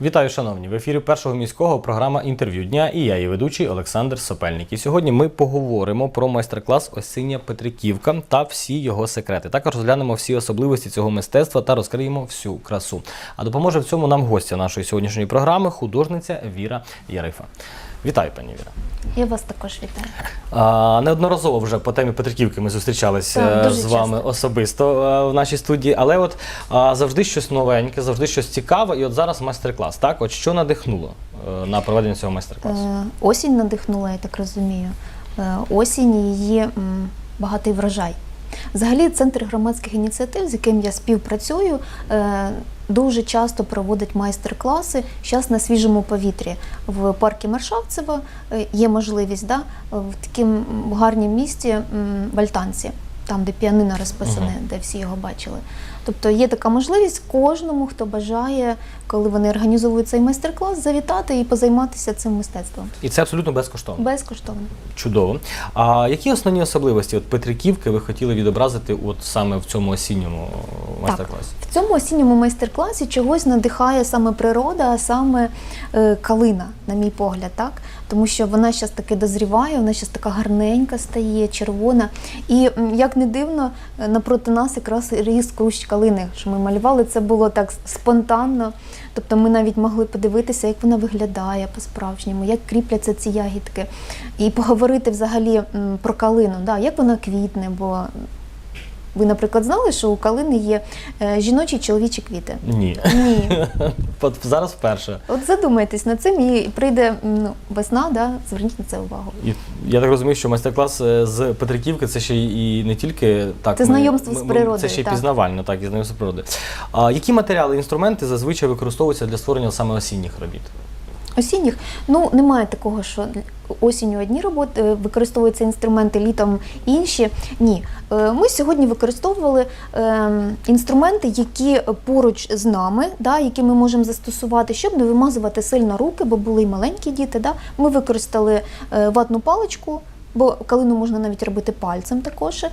Вітаю, шановні! В ефірі першого міського програма інтерв'ю дня і я, її ведучий Олександр Сопельник. І сьогодні ми поговоримо про майстер-клас Осіння Петриківка та всі його секрети. Також розглянемо всі особливості цього мистецтва та розкриємо всю красу. А допоможе в цьому нам гостя нашої сьогоднішньої програми, художниця Віра Ярифа. Вітаю, пані Віра. Я вас також вітаю. А, неодноразово вже по темі Петриківки ми зустрічалися Так, з вами часто. особисто в нашій студії, але от а, завжди щось новеньке, завжди щось цікаве. І от зараз майстер-клас. Так, от що надихнуло е, на проведення цього майстер-класу? Е, Осінь надихнула, я так розумію. Е, Осінь її багатий врожай. Взагалі, центр громадських ініціатив, з яким я співпрацюю, е, дуже часто проводить майстер-класи зараз на свіжому повітрі. В парку Маршавцева е, є можливість да, в такому гарнім місті в Альтанці, там, де піанино розписане, угу. де всі його бачили. Тобто є така можливість кожному, хто бажає, коли вони організовують цей майстер-клас, завітати і позайматися цим мистецтвом. І це абсолютно безкоштовно. Безкоштовно. Чудово. А які основні особливості от Петриківки ви хотіли відобразити от саме в цьому осінньому майстер-класі? В цьому осінньому майстер-класі чогось надихає саме природа, а саме е, калина, на мій погляд, так? Тому що вона зараз таки дозріває, вона зараз така гарненька стає, червона. І як не дивно, е, напроти нас якраз ріс кущ калини, що ми малювали. Це було так спонтанно. Тобто ми навіть могли подивитися, як вона виглядає по-справжньому, як кріпляться ці ягідки, і поговорити взагалі про калину, да, як вона квітне, бо ви, наприклад, знали, що у калини є е, жіночі і чоловічі квіти? Ні. Ні. Зараз вперше. От задумайтесь над цим і прийде ну, весна, да, зверніть на це увагу. І я так розумію, що майстер-клас е, з Петриківки це ще і не тільки так. Це знайомство з природою, Це ще й пізнавально, так, і знайомство з природою. А які матеріали, інструменти зазвичай використовуються для створення саме осінніх робіт? Осінніх, ну немає такого, що осінню одні роботи е, використовуються інструменти, літом інші. Ні. Е, Ми сьогодні використовували е, інструменти, які поруч з нами, да, які ми можемо застосувати, щоб не вимазувати сильно руки, бо були й маленькі діти. Да. Ми використали е, ватну паличку. Бо калину можна навіть робити пальцем також.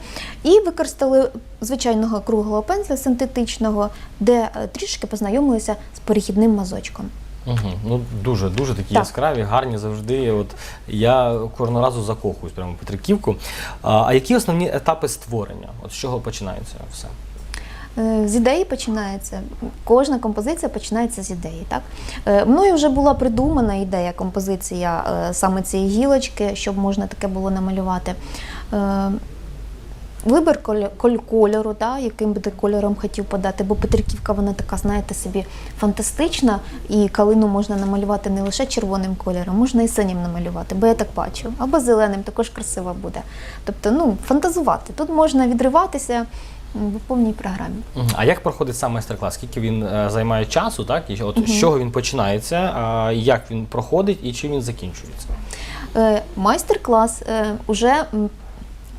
І використали звичайного круглого пензля синтетичного, де трішки познайомилися з перехідним мазочком. Угу. Ну дуже дуже такі Так. яскраві, гарні завжди. От я кожного разу закохуюсь прямо Петриківку. А, а які основні етапи створення? От з чого починається все? Е, З ідеї починається. Кожна композиція починається з ідеї. Так? Е, Мною вже була придумана ідея, композиція е, саме цієї гілочки, щоб можна таке було намалювати. Е, Вибір коль- коль- кольору, да, яким би ти кольором хотів подати, бо Петриківка вона така, знаєте, собі фантастична, і калину можна намалювати не лише червоним кольором, можна і синім намалювати, бо я так бачу. Або зеленим також красиво буде. Тобто, ну, фантазувати. Тут можна відриватися в повній програмі. А як проходить сам майстер-клас? Скільки він е, займає часу, так? І от з чого він починається, а, як він проходить і чим він закінчується? Е, Майстер-клас е, уже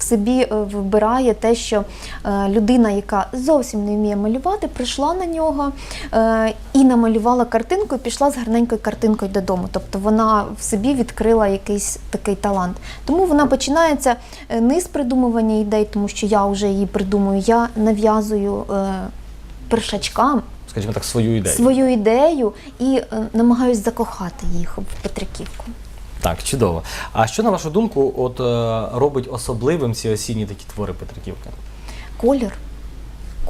собі е, вбирає те, що е, людина, яка зовсім не вміє малювати, прийшла на нього е, і намалювала картинку, і пішла з гарненькою картинкою додому. Тобто вона в собі відкрила якийсь такий талант. Тому вона починається не з придумування ідей, тому що я вже її придумую, я нав'язую першачкам Скажімо так, свою ідею. свою ідею і е, намагаюсь закохати їх в Петриківку. Так, чудово. А що на вашу думку, от е, робить особливим ці осінні такі твори Петриківки? Колір.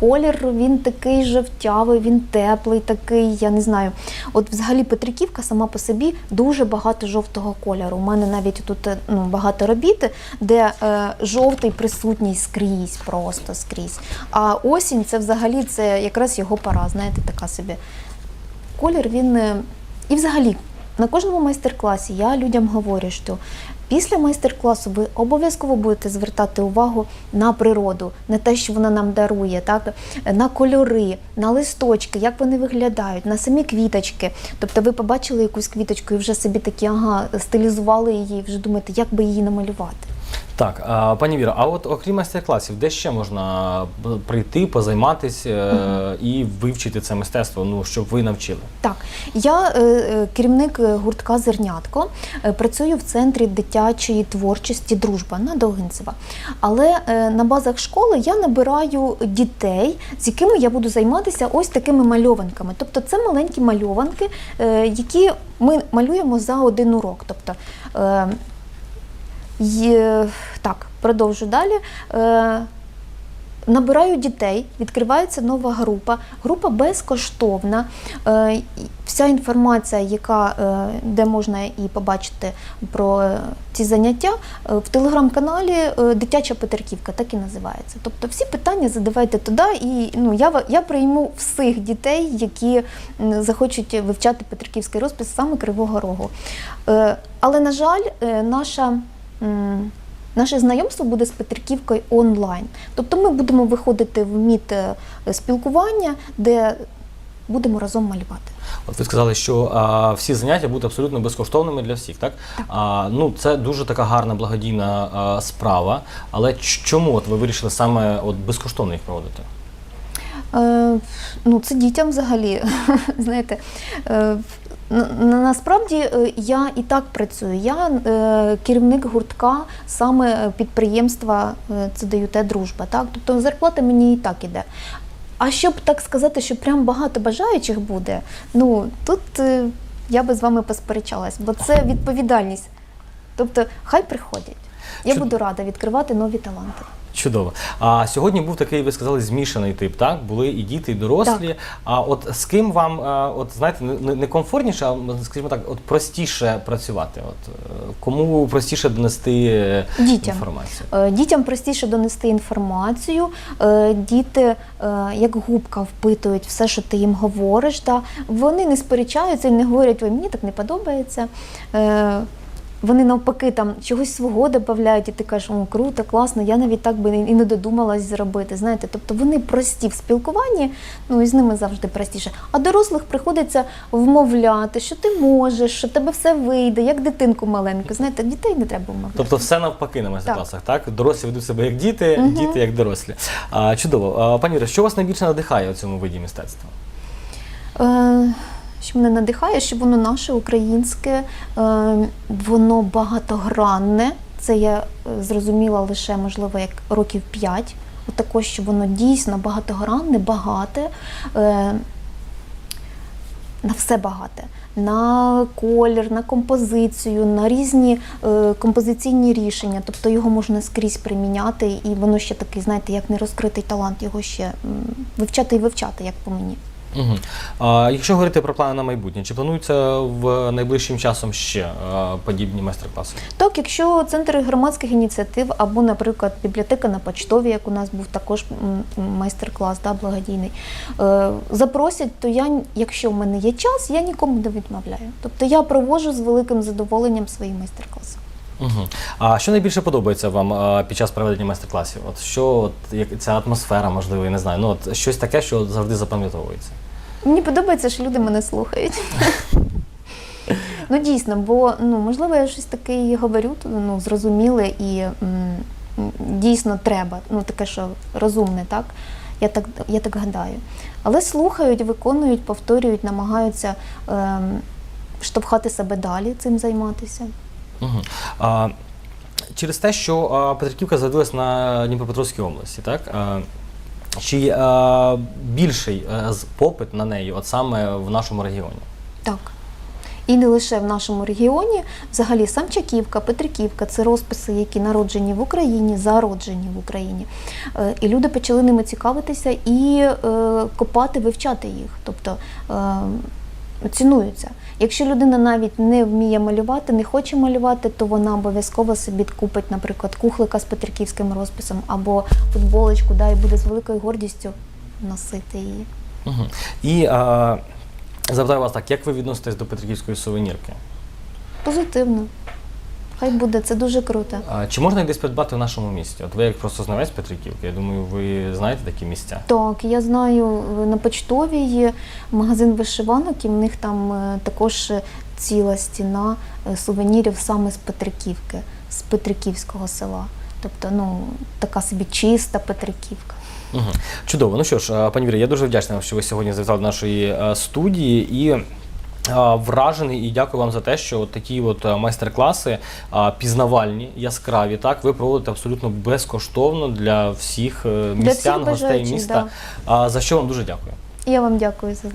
Колір він такий жовтявий, він теплий, такий, я не знаю. От взагалі Петриківка сама по собі дуже багато жовтого кольору. У мене навіть тут е, ну, багато робіт, де е, жовтий присутній скрізь, просто скрізь. А осінь це взагалі це якраз його пора, знаєте, така собі. Колір він. е, І взагалі, на кожному майстер-класі я людям говорю, що після майстер-класу ви обов'язково будете звертати увагу на природу, на те, що вона нам дарує, так? на кольори, на листочки, як вони виглядають, на самі квіточки. Тобто ви побачили якусь квіточку і вже собі такі, ага, стилізували її, вже думаєте, як би її намалювати. Так, а, пані Віра, а от окрім майстер-класів, де ще можна прийти, позайматися е, і вивчити це мистецтво, ну щоб ви навчили? Так, я е, е, керівник е, гуртка Зернятко, е, працюю в центрі дитячої творчості Дружба на Довгинцева. Але е, на базах школи я набираю дітей, з якими я буду займатися ось такими мальованками. Тобто це маленькі мальованки, е, які ми малюємо за один урок. Тобто, е, є, так, продовжу далі. Е, Набираю дітей, відкривається нова група. Група безкоштовна. Е, Вся інформація, яка, е, де можна і побачити про е, ці заняття, в телеграм-каналі Дитяча Петерківка, так і називається. Тобто всі питання задавайте туди, і ну, я, я прийму всіх дітей, які захочуть вивчати Петриківський розпис саме Кривого Рогу. Але, на жаль, наша. Наше знайомство буде з Петриківкою онлайн. Тобто ми будемо виходити в міт е, спілкування, де будемо разом малювати. От ви сказали, що а, всі заняття будуть абсолютно безкоштовними для всіх, так? А, ну, це дуже така гарна благодійна а, справа. Але чому от ви вирішили саме от безкоштовно їх проводити? Е, ну, це дітям взагалі. Знаєте, е, насправді е, я і так працюю. Я е, керівник гуртка саме підприємства е, ЦДЮТ Дружба. Так? Тобто зарплата мені і так іде. А щоб так сказати, що прям багато бажаючих буде, ну тут я би з вами посперечалась, бо це відповідальність. Тобто, хай приходять. Я Чуд- буду рада відкривати нові таланти. Чудово. А сьогодні був такий, ви сказали, змішаний тип, так? Були і діти, і дорослі. А от з ким вам, от знаєте, не- комфортніше, а скажімо так, от простіше працювати? От е, кому простіше донести е, Дітям. інформацію? Е, Дітям простіше донести інформацію. Е, Діти, е, як губка, впитують все, що ти їм говориш. Да. Вони не сперечаються і не говорять, ой, мені так не подобається. Вони навпаки там чогось свого додають, і ти кажеш, о, круто, класно, я навіть так би і не додумалась зробити. Знаєте, тобто вони прості в спілкуванні, ну і з ними завжди простіше. А дорослих приходиться вмовляти, що ти можеш, що тебе все вийде, як дитинку маленьку. Знаєте, дітей не треба вмовляти. Тобто все навпаки на майстер-класах, так. Дорослі ведуть себе як діти, Мгм. діти як дорослі. А, чудово. А, пані Іро, що вас найбільше надихає у цьому виді мистецтва? Е, що мене надихає, що воно наше українське, е, воно багатогранне. Це я е, зрозуміла лише, можливо, як років п'ять. Отакож, що воно дійсно багатогранне, багате, е, на все багате. На колір, на композицію, на різні е, композиційні рішення. Тобто його можна скрізь приміняти, і воно ще такий, знаєте, як нерозкритий талант, його ще вивчати і вивчати, як по мені. Угу. А, якщо говорити про плани на майбутнє, чи планується в найближчим часом ще а, подібні майстер-класи? Так, якщо центр громадських ініціатив або, наприклад, бібліотека на почтові, як у нас був також майстер-клас, да, благодійний, е, запросять, то я, якщо в мене є час, я нікому не відмовляю. Тобто я проводжу з великим задоволенням свої майстер-класи. Угу. А що найбільше подобається вам а, під час проведення майстер-класів? От що от, як, ця атмосфера, можливо, я не знаю. Ну от щось таке, що завжди запам'ятовується. Мені подобається, що люди мене слухають. ну дійсно, бо ну можливо я щось таке і говорю, ну зрозуміле і м, м, дійсно треба. Ну таке, що розумне, так? Я так, я так гадаю. Але слухають, виконують, повторюють, намагаються ем, штовхати себе далі цим займатися. Угу. А, через те, що а, Петриківка зародилась на Дніпропетровській області, так? А, чи е, більший з- попит на неї, от саме в нашому регіоні? Так. І не лише в нашому регіоні, взагалі Самчаківка, Петриківка це розписи, які народжені в Україні, зароджені в Україні. Е, І люди почали ними цікавитися і е, копати, вивчати їх. Тобто е, цінуються. Якщо людина навіть не вміє малювати, не хоче малювати, то вона обов'язково собі купить, наприклад, кухлика з петриківським розписом або футболочку, да, і буде з великою гордістю носити її. Угу. І а, запитаю вас так, як ви відноситесь до Петриківської сувенірки? Позитивно. Хай буде, це дуже круто. А, чи можна їх десь придбати в нашому місті? От ви як просто знавець Петриківки, я думаю, ви знаєте такі місця. Так, я знаю, на почтовій є магазин вишиванок, і в них там е, також е, ціла стіна е, сувенірів саме з Петриківки, з Петриківського села. Тобто, ну, така собі чиста Петриківка. Угу. Чудово. Ну що ж, пані Вірі, я дуже вдячний вам, що ви сьогодні завітали до нашої студії і. Вражений і дякую вам за те, що от такі от е, майстер-класи пізнавальні, яскраві, так ви проводите абсолютно безкоштовно для всіх е, містян, всіх гостей міста. А, за що вам дуже дякую. Я вам дякую за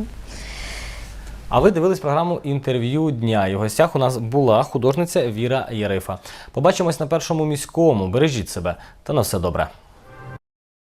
А ви дивились програму інтерв'ю дня. І в гостях у нас була художниця Віра Єрифа. Побачимось на першому міському. Бережіть себе та на все добре.